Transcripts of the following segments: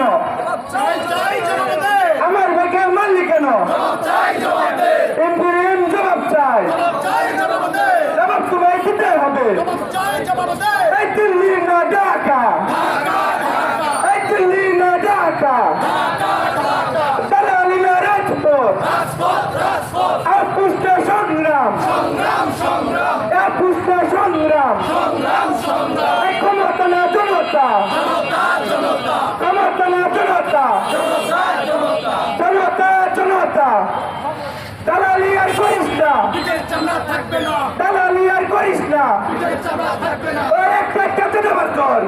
কেন? আমার ভাইকে মারলি কেন? ইন্টারিম জবাব চাই। জবাব তোমায় দিতে হবে। এই দিল্লি না ঢাকা। এই দিল্লি না ঢাকা। দালালি না রাজপথ। আপুষ্ট সংগ্রাম। আপুষ্ট সংগ্রাম। এই ক্ষমতা না জনতা। না জনতা জনতা জনতা দালালি আর করিস না দালালি আর করিস না একটা কর?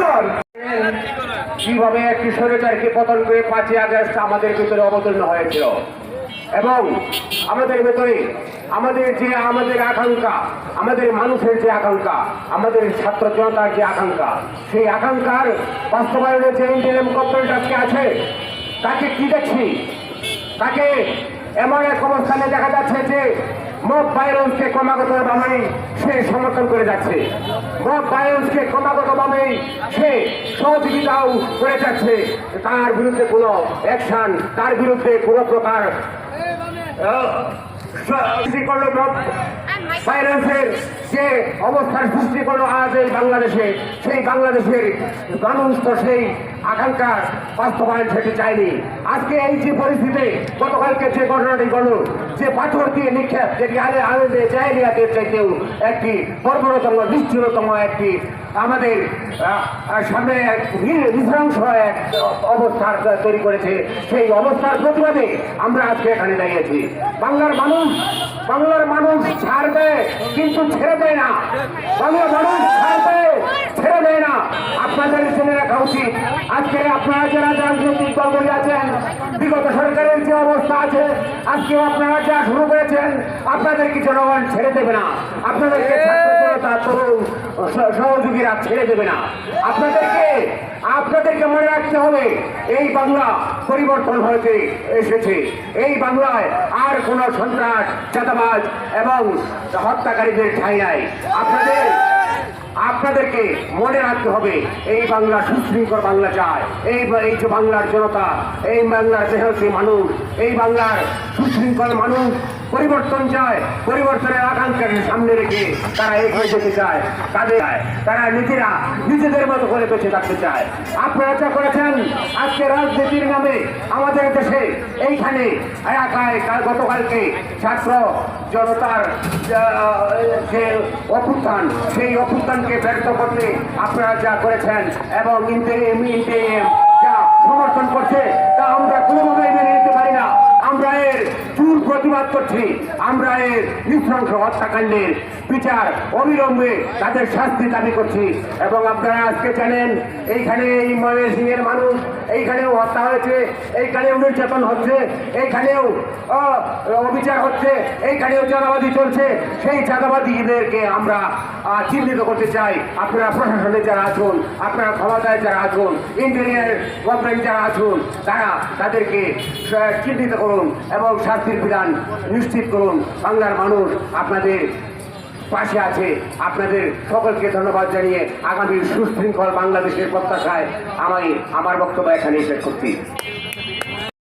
কর কীভাবে স্বৈরাচারকে পতন করে পাঁচই আগস্ট আমাদের ভিতরে অবতীর্ণ হয়েছিল? এবং আমাদের ভেতরে আমাদের যে আমাদের আকাঙ্ক্ষা, আমাদের মানুষের যে আকাঙ্ক্ষা, আমাদের ছাত্র জনতার যে আকাঙ্ক্ষা, সেই আকাঙ্ক্ষার বাস্তবায়নের যে ইন্ডিয়ান গভর্নমেন্ট আজকে আছে, তাকে কি দেখছি? তাকে এমন এক অবস্থানে দেখা যাচ্ছে যে মব ক্রমাগত ভাবে সে সমর্থন করে যাচ্ছে। মব ক্রমাগত ভাবে সে সহযোগিতাও করে যাচ্ছে। তার বিরুদ্ধে কোনো অ্যাকশন তার বিরুদ্ধে কোনো প্রকার সৃষ্টি করল মব ভাইরাসের যে অবস্থার সৃষ্টি করল আজ এই বাংলাদেশে, সেই বাংলাদেশের মানুষ তো সেই বাস্তবায়ন সেটি চায়নি আজকে এই যে পরিস্থিতি, গতকালকে যে ঘটনাটি ঘটল, যে পাথর দিয়ে নিক্ষেপ যেটি আনন্দে চাইতেও একটি বর্বরতম নিশ্চলতম একটি আমাদের সামনে এক নৃশংস এক অবস্থার তৈরি করেছে। সেই অবস্থার প্রতিবাদে আমরা আজকে এখানে দাঁড়িয়েছি। বাংলার মানুষ বাংলার মানুষ ছাড়বে, কিন্তু ছেড়ে দেয় না। বাংলার মানুষ ছাড়বে, ছেড়ে দেয় না। আপনাদের জেনে রাখা উচিত। আজকে আপনারা যারা রাজনৈতিক দলগুলি আছেন, বিগত সরকারের যে অবস্থা আছে, আজকে আপনারা যা শুরু করেছেন আপনাদেরকে জনগণ ছেড়ে দেবে না? আপনাদেরকে সহযোগীরা ছেড়ে দেবে না। আপনাদেরকে আপনাদেরকে মনে রাখতে হবে, এই বাংলা পরিবর্তন হয়েছে, এসেছে। এই বাংলায় আর কোনো সন্ত্রাস, চাঁদাবাজ এবং হত্যাকারীদের ঠাঁই নাই। আপনাদের, আপনাদেরকে মনে রাখতে হবে, এই বাংলা সুশৃঙ্খল বাংলা চায়। এই এই যে বাংলার জনতা, এই বাংলার দেহ মানুষ, এই বাংলার সুশৃঙ্খল মানুষ পরিবর্তন চায়, পরিবর্তনের আকাঙ্ক্ষাকে সামনে রেখে তারা এক এগিয়ে যেতে চায়, তাদের তারা নিজেরা নিজেদের মতো করে বেঁচে থাকতে চায়। আপনারা যা করেছেন আজকে রাজনীতির নামে আমাদের দেশে এইখানে এলাকায় কাল- গতকালকে ছাত্র জনতার যে অভ্যুত্থান, সেই অভ্যুত্থানকে ব্যর্থ করতে আপনারা যা করেছেন এবং যা সমর্থন করছে, তা আমরা কোনোভাবেই মেনে নিতে পারি না আমরা এর চুর প্রতিবাদ করছি। আমরা এর নৃশংস হত্যাকাণ্ডের বিচার অবিলম্বে তাদের শাস্তি দাবি করছি। এবং আপনারা আজকে জানেন, এইখানে এই ময়মনসিংহের মানুষ এইখানেও হত্যা হয়েছে, এইখানেও নির্যাতন হচ্ছে, এইখানেও অবিচার হচ্ছে, এইখানেও চাঁদাবাদি চলছে। সেই চাঁদাবাদীদেরকে আমরা চিহ্নিত করতে চাই। আপনারা প্রশাসনে যারা আছেন, আপনারা ক্ষমতায় যারা আছেন ইঞ্জিনিয়ার গভর্নমেন্ট যারা আছেন, তারা তাদেরকে চিহ্নিত করুন এবং শাস্তির বিধান নিশ্চিত করুন। বাংলার মানুষ আপনাদের পাশে আছে। আপনাদের সকলকে ধন্যবাদ জানিয়ে আগামী সুশৃঙ্খল বাংলাদেশের প্রত্যাশায় আমি আমার বক্তব্য এখানে শেষ করছি।